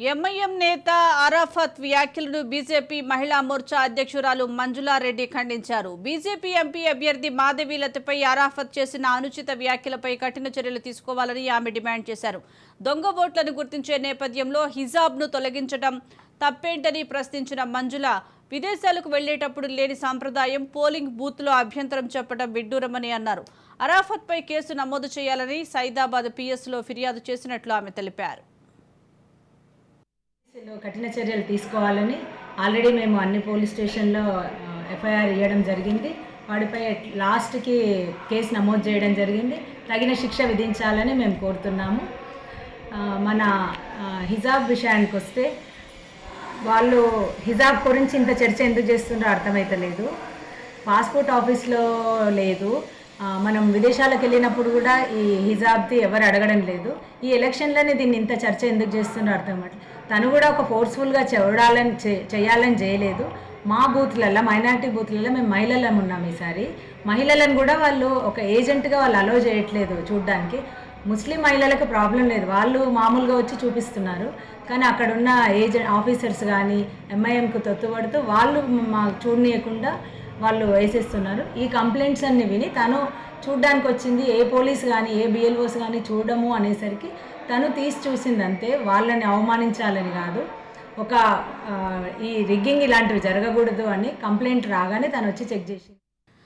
MIM నేత అరాఫత్ వ్యాఖ్యలను BJP మహిళా మోర్చా అధ్యక్షురాలు మంజులారెడ్డి ఖండించారు. బీజేపీ ఎంపీ అభ్యర్థి మాధవీలతపై అరాఫత్ చేసిన అనుచిత వ్యాఖ్యలపై కఠిన చర్యలు తీసుకోవాలని ఆమె డిమాండ్ చేశారు. దొంగ ఓట్లను గుర్తించే నేపథ్యంలో హిజాబ్ను తొలగించడం తప్పేంటని ప్రశ్నించిన మంజుల విదేశాలకు వెళ్ళేటప్పుడు లేని సాంప్రదాయం పోలింగ్ బూత్లో అభ్యంతరం చెప్పడం విడ్డూరమని అన్నారు. అరాఫత్పై కేసు నమోదు చేయాలని సైదాబాద్ పిఎస్లో ఫిర్యాదు చేసినట్లు ఆమె తెలిపారు. కేసులో కఠిన చర్యలు తీసుకోవాలని ఆల్రెడీ మేము అన్ని పోలీస్ స్టేషన్లో ఎఫ్ఐఆర్ ఇవ్వడం జరిగింది. వాడిపై లాస్ట్కి కేసు నమోదు చేయడం జరిగింది. తగిన శిక్ష విధించాలని మేము కోరుతున్నాము. మన హిజాబ్ విషయానికి వస్తే వాళ్ళు హిజాబ్ గురించి ఇంత చర్చ ఎందుకు చేస్తుండ్రో అర్థమైతలేదు. పాస్పోర్ట్ ఆఫీస్లో లేదు. మనం విదేశాలకు వెళ్ళినప్పుడు కూడా ఈ హిజాబ్ది ఎవరు అడగడం లేదు. ఈ ఎలక్షన్లోనే దీన్ని ఇంత చర్చ ఎందుకు చేస్తున్నారు అర్థం తను కూడా ఒక ఫోర్స్ఫుల్గా చూడాలని చేయాలని చేయలేదు. మా బూత్లలో మైనారిటీ బూత్లలో మేము మహిళలం ఉన్నాం ఈసారి. మహిళలను కూడా వాళ్ళు ఒక ఏజెంట్గా వాళ్ళు అలో చేయట్లేదు చూడ్డానికి. ముస్లిం మహిళలకు ప్రాబ్లం లేదు. వాళ్ళు మామూలుగా వచ్చి చూపిస్తున్నారు. కానీ అక్కడ ఉన్న ఏజెంట్ ఆఫీసర్స్ కానీ ఎంఐఎంకు తొత్తుపడుతూ వాళ్ళు మాకు చూడనీయకుండా వాళ్ళు వేసేస్తున్నారు. ఈ కంప్లైంట్స్ అన్ని విని తను చూడ్డానికి వచ్చింది ఏ పోలీస్ కానీ ఏ బిఎల్ఓస్ కానీ చూడము అనేసరికి తను తీసి చూసింది అంతే వాళ్ళని అవమానించాలని కాదు. ఒక ఈ రిగ్గింగ్ ఇలాంటివి జరగకూడదు అని కంప్లైంట్ రాగానే తను వచ్చి చెక్ చేసింది.